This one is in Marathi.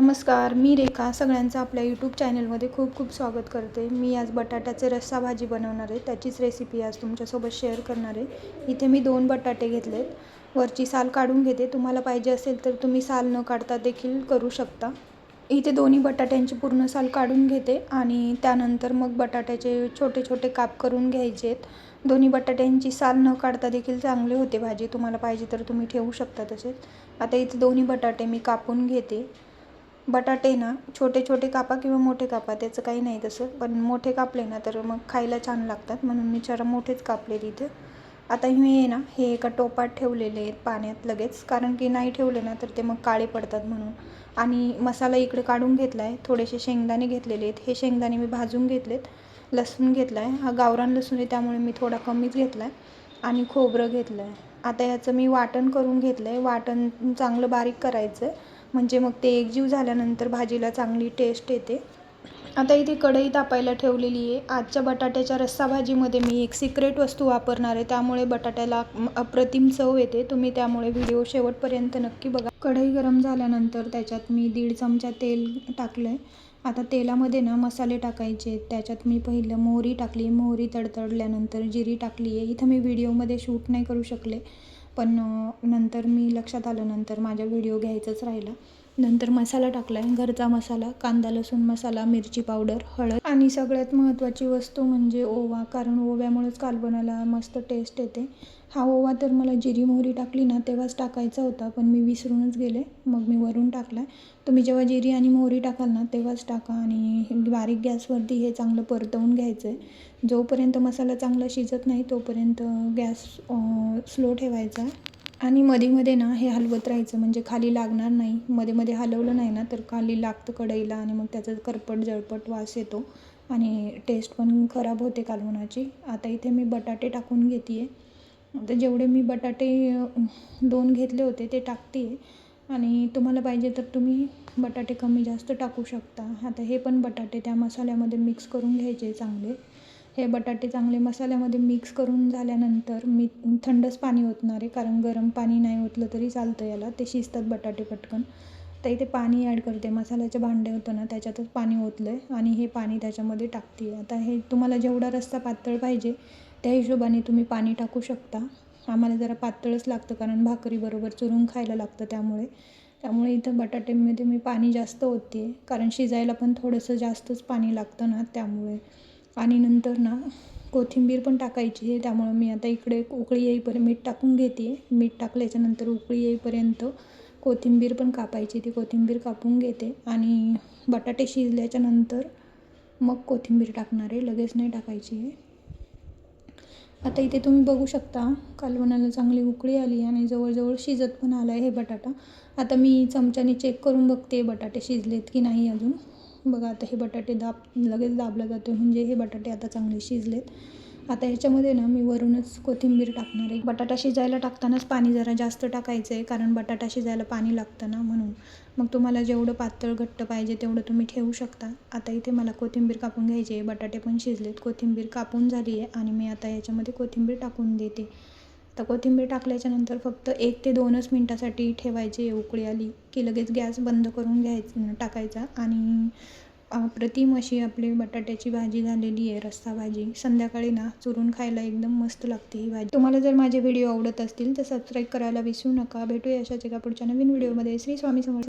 नमस्कार मी रेखा सगळ्यांचं आपल्या यूट्यूब चॅनलमध्ये खूप खूप स्वागत करते. मी आज बटाट्याचे रस्सा भाजी बनवणार आहे. त्याचीच रेसिपी आज तुमच्यासोबत शेअर करणार आहे. इथे मी दोन बटाटे घेतलेत. वरची साल काढून घेते. तुम्हाला पाहिजे असेल तर तुम्ही साल न काढता देखील करू शकता. इथे दोन्ही बटाट्यांची पूर्ण साल काढून घेते आणि त्यानंतर मग बटाट्याचे छोटे छोटे काप करून घ्यायचे आहेत दोन्ही बटाट्यांची साल न काढता देखील चांगले होते भाजी. तुम्हाला पाहिजे तर तुम्ही ठेवू शकता तसेच. आता इथे दोन्ही बटाटे मी कापून घेते. बटाटे ना छोटे छोटे कापा किंवा मोठे कापा त्याचं काही नाही तसं. पण मोठे कापले ना तर मग खायला छान लागतात. म्हणून मी जरा मोठेच कापले तिथे. आता मी आहे ना हे एका टोपात ठेवलेले आहेत पाण्यात लगेच. कारण की नाही ठेवले ना तर ते मग काळे पडतात म्हणून. आणि मसाला इकडे काढून घेतला आहे थोडेसे शेंगदाणे घेतलेले आहेत. हे शेंगदाणे मी भाजून घेतलेत. लसूण घेतला आहे हा गावरान लसूण आहे त्यामुळे मी थोडा कमीच घेतला आहे आणि खोबरं घेतलं आहे आता याचं मी वाटण करून घेतलं आहे वाटण चांगलं बारीक करायचं आहे म्हणजे मग ते एकजीव झाल्यानंतर भाजीला चांगली टेस्ट येते. आता इथे कढई तापायला ठेवलेली आहे. आजच्या बटाट्याच्या रस्सा भाजीमध्ये मी एक सिक्रेट वस्तू वापरणार आहे. त्यामुळे बटाट्याला अप्रतिम चव येते. तुम्ही त्यामुळे व्हिडिओ शेवटपर्यंत नक्की बघा. कढई गरम झाल्यानंतर त्याच्यात मी दीड चमचा तेल टाकलं आहे आता तेलामध्ये ना मसाले टाकायचे. त्याच्यात मी पहिलं मोहरी टाकली. मोहरी तडतडल्यानंतर जिरी टाकली आहे इथं मी व्हिडिओमध्ये शूट नाही करू शकले. पण नंतर मी लक्षात आलं नंतर माझ्या व्हिडिओ घ्यायचाच राहिला. नंतर मसाला टाकला आहे घरचा मसाला कांदा लसूण मसाला मिरची पावडर हळद आणि सगळ्यात महत्त्वाची वस्तू म्हणजे ओवा. कारण ओव्यामुळेच कालबनाला मस्त टेस्ट येते. हा ओवा तर मला जिरी मोहरी टाकली ना तेव्हाच टाकायचा होता पण मी विसरूनच गेले. मग मी वरून टाकला आहे तुम्ही जेव्हा जिरी आणि मोहरी टाकाल ना तेव्हाच टाका आणि बारीक गॅसवरती हे चांगलं परतवून घ्यायचं आहे जोपर्यंत मसाला चांगला शिजत नाही तोपर्यंत गॅस स्लो ठेवायचा. आणि मध्ये मध्ये ना हे हलवत राहायचं म्हणजे खाली लागणार नाही. मध्ये मध्ये हलवलं नाही ना तर खाली लागतं कढईला आणि मग त्याचा करपट जळपट वास येतो. आणि टेस्ट पण खराब होते कालवणाची. आता इथे मी बटाटे टाकून घेते आहे आता जेवढे मी बटाटे दोन घेतले होते ते टाकते आहे आणि तुम्हाला पाहिजे तर तुम्ही बटाटे कमी जास्त टाकू शकता. आता हे पण बटाटे त्या मसाल्यामध्ये मिक्स करून घ्यायचे चांगले. हे बटाटे चांगले मसाल्यामध्ये मिक्स करून झाल्यानंतर मी थंडच पाणी ओतणार आहे. कारण गरम पाणी नाही ओतलं तरी चालतं याला. ते शिजतात बटाटे पटकन. तर इथे पाणी ॲड करते. मसाल्याचे भांडे होतं ना त्याच्यातच पाणी ओतलं आहे आणि हे पाणी त्याच्यामध्ये टाकते आता हे तुम्हाला जेवढा रस्ता पातळ पाहिजे त्या हिशोबाने तुम्ही पाणी टाकू शकता. आम्हाला जरा पातळच लागतं कारण भाकरीबरोबर चुरून खायला लागतं त्यामुळे. त्यामुळे इथं बटाट्यामध्ये मी पाणी जास्त ओतते कारण शिजायला पण थोडंसं जास्तच पाणी लागतं ना त्यामुळे. आणि नंतर ना कोथिंबीर पण टाकायची आहे त्यामुळं मी आता इकडे उकळी येईपर्यंत मीठ टाकून घेते. मीठ टाकल्याच्यानंतर उकळी येईपर्यंत कोथिंबीर पण कापायची ती कोथिंबीर कापून घेते. आणि बटाटे शिजल्याच्यानंतर मग कोथिंबीर टाकणार आहे लगेच नाही टाकायची आहे. आता इथे तुम्ही बघू शकता कालवणाला चांगली उकळी आली आणि जवळजवळ शिजत पण आला आहे हे बटाटा. आता मी चमच्याने चेक करून बघते बटाटे शिजलेत की नाही अजून. बघा आता हे बटाटे दाब लगेच दाबलं जातं. म्हणजे हे बटाटे आता चांगले शिजलेत. आता ह्याच्यामध्ये ना मी वरूनच कोथिंबीर टाकणार आहे. बटाटा शिजायला टाकतानाच पाणी जरा जास्त टाकायचं आहे कारण बटाटा शिजायला पाणी लागतं ना म्हणून. मग तुम्हाला जेवढं पातळ घट्ट पाहिजे तेवढं तुम्ही ठेवू शकता. आता इथे मला कोथिंबीर कापून घ्यायची आहे. बटाटे पण शिजलेत. कोथिंबीर कापून झाली आहे आणि मी आता याच्यामध्ये कोथिंबीर टाकून देते. आता कोथिंबीर टाकल्याच्यानंतर फक्त एक ते दोनच मिनटासाठी ठेवायचे उकळी आली की लगेच गॅस बंद करून घ्यायचं टाकायचा. आणि अप्रतिम अशी आपली बटाट्याची भाजी झालेली आहे रस्सा भाजी. संध्याकाळी ना चुरून खायला एकदम मस्त लागते ही भाजी. तुम्हाला जर माझे व्हिडिओ आवडत असतील तर सबस्क्राईब करायला विसरू नका. भेटूया अशाच एका पुढच्या नवीन व्हिडिओमध्ये. श्री स्वामी समर्थ